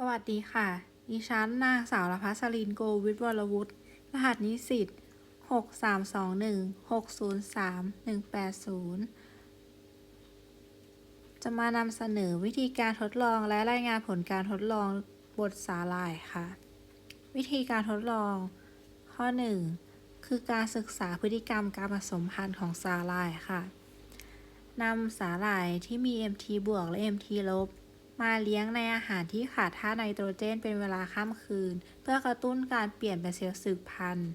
สวัสดีค่ะ ดิฉันนางสาวรพัสลินโกวิทวรวุฒิ รหัสนิสิต6321 603 180จะมานำเสนอวิธีการทดลองและรายงานผลการทดลองบทสาหร่ายค่ะ วิธีการทดลอง ข้อ 1 คือการศึกษาพฤติกรรมการผสมพันธุ์ของสาหร่ายค่ะ นำสาหร่ายที่มี MT บวกและ MT ลบ มาเลี้ยงในอาหารที่ขาดธาตุไนโตรเจนเป็นเวลาข้ามคืน เพื่อกระตุ้นการเปลี่ยนเป็นเซลล์สืบพันธุ์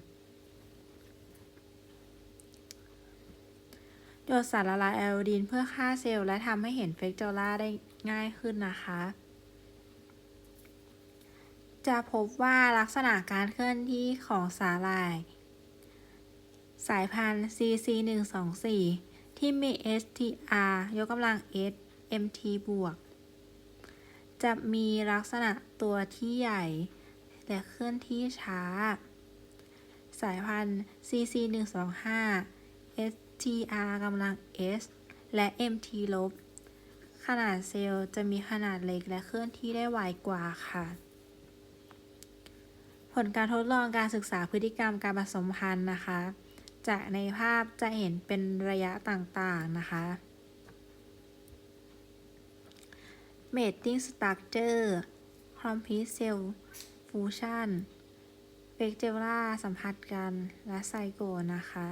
โดดสารละลายไอโอดีนเพื่อฆ่าเซลล์และทำให้เห็นเฟกเจอร่าได้ง่ายขึ้นนะคะ จะพบว่าลักษณะการเคลื่อนที่ของสาหร่าย สายพันธุ์ CC124 ที่มี STR ยกกำลัง S MT บวก จะมีลักษณะตัวที่ใหญ่ และเคลื่อนที่ช้า สายพันธุ์ CC125 STR กำลัง S และ MT ลบ ขนาดเซลล์จะมีขนาดเล็กและเคลื่อนที่ได้ไวกว่าค่ะ ผลการทดลองการศึกษาพฤติกรรมการผสมพันธุ์นะคะ จากในภาพจะเห็นเป็นระยะต่างๆนะคะ mating structure complete cell fusion เฟกเจล่าสัมผัสกันและไซโกนะคะ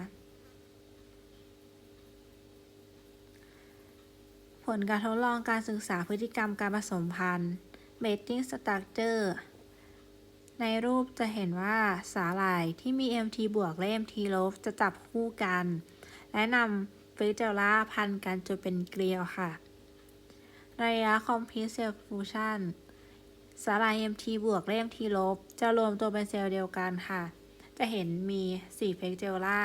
ผลการทดลองการศึกษาพฤติกรรมการผสมพันธุ์ mating structure ในรูปจะเห็นว่าสาหร่ายที่มี MT บวกและ MT ลบจะจับคู่กัน และนำฟิลเจล่าพันกันจนเป็นเกลียวค่ะ ระยะ complete cell fusion สาราย MT บวกและ MT ลบ จะรวมตัวเป็นเซลล์เดียวกันค่ะ จะเห็นมี4เฟกเจล่า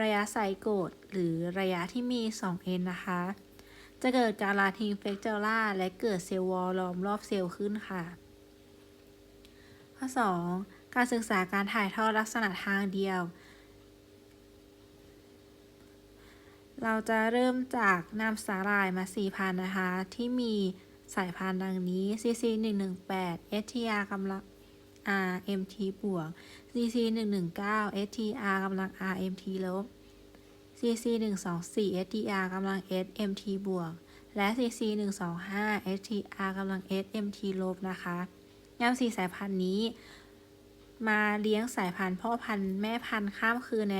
ระยะไซโกตหรือระยะที่มี 2n นะคะ จะเกิดการลาทิ้งเฟกเจล่าและเกิดเซลล์วอลล้อมรอบเซลล์ขึ้นค่ะ ข้อ 2 การศึกษาการถ่ายทอดลักษณะทางเดียว เราจะเริ่มจากนำสาหร่ายมา4,000นะคะ ที่มีสายพันธุ์ดังนี้ CC 118 STR กำลัง R MT บวก CC 119 STR กำลัง R MT ลบ CC 124 STR กำลัง S MT บวก และ CC 125 STR กำลัง S MT ลบนะคะนำสี่สายพันธุ์นี้ มาเลี้ยงสายพันธุ์พ่อพันธุ์แม่พันธุ์ข้ามคืนใน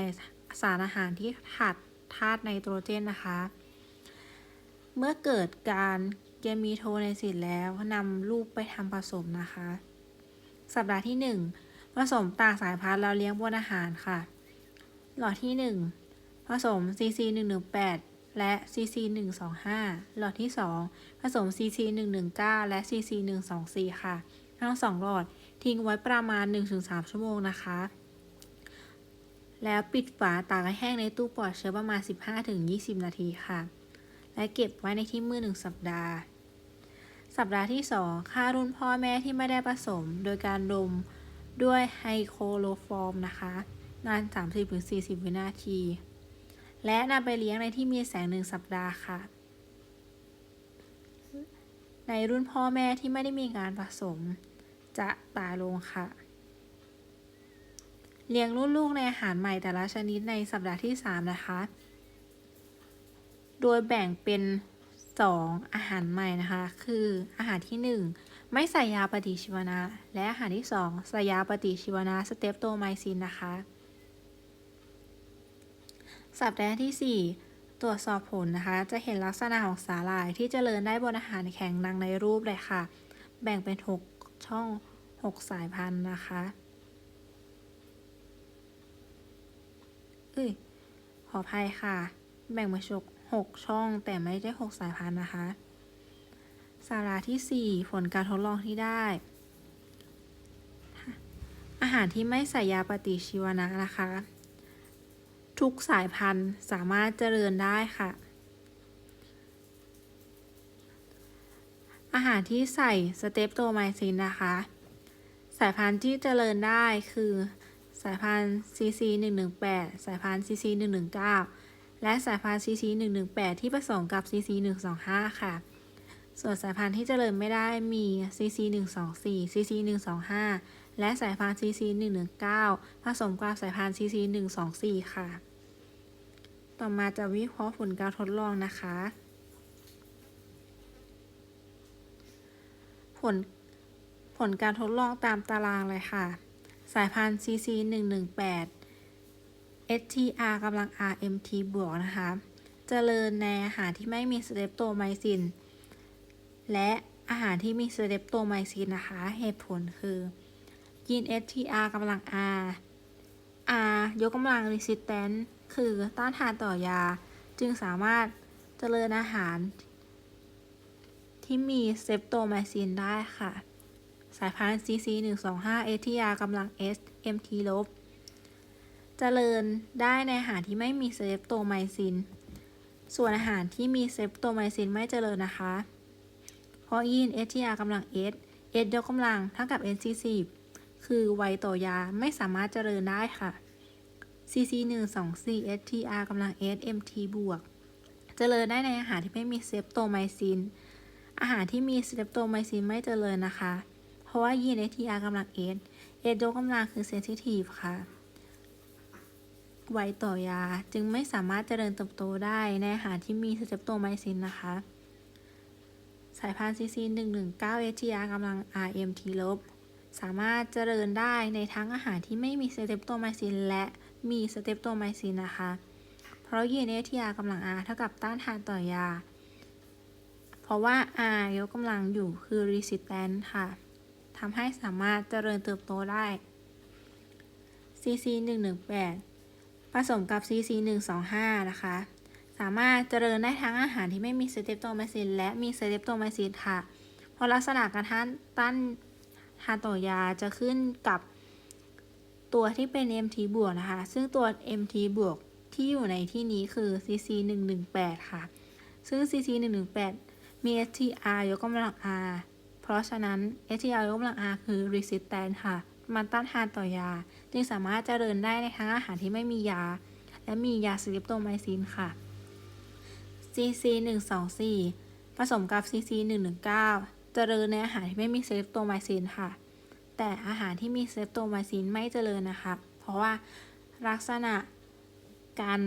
สารอาหารที่ขาด ธาตุไนโตรเจนนะคะ เมื่อเกิดการเกมีโทไนซิสแล้วนำลูกไปทำผสมนะคะ สัปดาห์ที่ 1 ผสมต่างสายพันธุ์เราเลี้ยงบนอาหารค่ะ หลอดที่ 1 ผสม CC 118และ CC 125หลอดที่ 2 ผสม CC 119และ CC 124ค่ะ ทั้งสองหลอดทิ้งไว้ประมาณ 1-3 ชั่วโมงนะคะ แล้วปิดฝาตากให้แห้งในตู้ปลอดเชื้อประมาณ 15-20 นาทีค่ะ และเก็บไว้ในที่มืด1สัปดาห์ สัปดาห์ที่ 2 ค่ารุ่นพ่อแม่ที่ไม่ได้ผสม โดยการดมด้วยไฮโคโลฟอร์มนะคะ นาน 30-40 วินาที และนำไปเลี้ยงในที่มีแสง1สัปดาห์ค่ะ ในรุ่นพ่อแม่ที่ไม่ได้มีการผสม จะตายลงค่ะ เลี้ยงรุ่นลูกในอาหารใหม่แต่ละชนิดในสัปดาห์ที่ 3 นะคะ โดยแบ่งเป็น 2 อาหารใหม่นะคะ คืออาหารที่ 1 ไม่ใส่ยาปฏิชีวนะ และอาหารที่ 2 ใส่ยาปฏิชีวนะสเตปโตไมซินนะคะ สัปดาห์ที่ 4 ตรวจสอบผลนะคะ จะเห็นลักษณะของสาหร่ายที่เจริญได้บนอาหารแข็งดังในรูปเลยค่ะ แบ่งเป็น 6 ช่อง 6 สายพันธุ์นะคะ เอ้ยขออภัยค่ะ แบ่งเป็นชกหกช่องแต่ไม่ได้หกสายพันธุ์นะคะ สาระที่ 4 ผลการทดลองที่ได้ อาหารที่ไม่ใส่ยาปฏิชีวนะนะคะ ทุกสายพันธุ์สามารถเจริญได้ค่ะ อาหารที่ใส่สเตปโตไมซินนะคะ สายพันธุ์ที่เจริญได้คือ สายพันธุ์ CC 118 สายพันธุ์ CC 119 และสายพันธุ์ CC 118 ที่ผสมกับ CC 125 ค่ะ ส่วนสายพันธุ์ที่เจริญไม่ได้มี CC 1 2 4 CC 1 2 5 และสายพันธุ์ CC 1 1 9 ผสมกับสายพันธุ์ CC 1 2 4 ค่ะ ต่อมาจะวิเคราะห์ผลการทดลองนะคะ ผลผลการทดลองตามตารางเลยค่ะ สายพันธุ์ CC 1 1 8 STR กำลัง RMT บวกนะคะเจริญในอาหารที่ไม่มีสเตปโตไมซิน และอาหารที่มีสเตปโตไมซินนะคะ เหตุผลคือยีน STR กำลัง R R ยกกำลัง resistant คือต้านทานต่อยา จึงสามารถเจริญอาหารที่มีเซปโตไมซินได้ค่ะ สายพันธุ์ CC 1 2 5 ATR กำลัง S MT ลบ เจริญได้ในอาหารที่ไม่มีเซปโตไมซิน ส่วนอาหารที่มีเซปโตไมซินไม่เจริญนะคะ เพราะยีน STR กำลัง S S ยกกำลังเท่ากับ NC10 คือไวต่อยาไม่สามารถเจริญได้ค่ะ CC 1 2 4 STR กำลัง S MT บวก เจริญได้ในอาหารที่ไม่มีเซปโตไมซิน อาหารที่มีเซปโตไมซินไม่เจริญนะคะ ราะว่ายีน STR กำลัง S S ยกกำลังคือเซนซิทีฟค่ะ ไวต่อยาจึงไม่สามารถเจริญเติบโตได้ในอาหารที่มีสเซปโตไมซินนะคะ สายพันธุ์ CC 1 1 9 STR กำลัง RMT ลบ สามารถเจริญได้ในทั้งอาหารที่ไม่มีสเตปโตไมซินและมีสเตปโตไมซินนะคะ เพราะยีน STR กำลัง R เท่ากับต้านทานต่อยา เพราะว่า R ยกกำลังอยู่คือ resistant ค่ะ ทำให้สามารถเจริญเติบโตได้ CC 1 1 8ผสมกับ CC 1 2 5นะคะ สามารถเจริญได้ทั้งอาหารที่ไม่มีสเตปโตไมซินและมีสเตปโตไมซินค่ะ เพราะลักษณะการต้านต้านทานต่อยาจะขึ้นกับตัวที่เป็น MT บวกนะคะ ซึ่งตัว MT บวกที่อยู่ในที่นี้คือ CC 1 1 8ค่ะ ซึ่ง CC 1 1 8มี STR ยกกำลัง R เพราะฉะนั้น STR ยกกำลัง R คือ resistant ค่ะ มันต้านทานต่อยา จึงสามารถเจริญได้ในทั้งอาหารที่ไม่มียา และมียาสลิปโตไมซินค่ะ CC 1 2 4ผสมกับ CC 1 1 9 เจริญในอาหารที่ไม่มีเซฟโตไมซินค่ะ แต่อาหารที่มีเซฟโตไมซินไม่เจริญนะคะ เพราะว่าลักษณะการ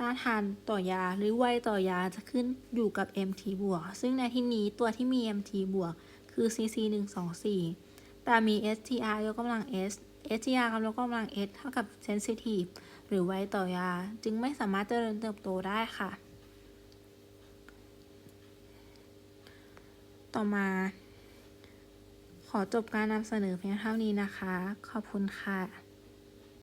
ต้านทานต่อยาหรือไวต่อยาจะขึ้นอยู่กับ MT บวก ซึ่งในที่นี้ตัวที่มี MT บวก คือ CC 1 2 4แต่มี STR ยกกำลัง S STR ยกกำลัง S เท่ากับ sensitive หรือไวต่อยา จึงไม่สามารถเจริญเติบโตได้ค่ะ ต่อมา ขอจบการนำเสนอเพียงเท่านี้นะคะ ขอบคุณค่ะ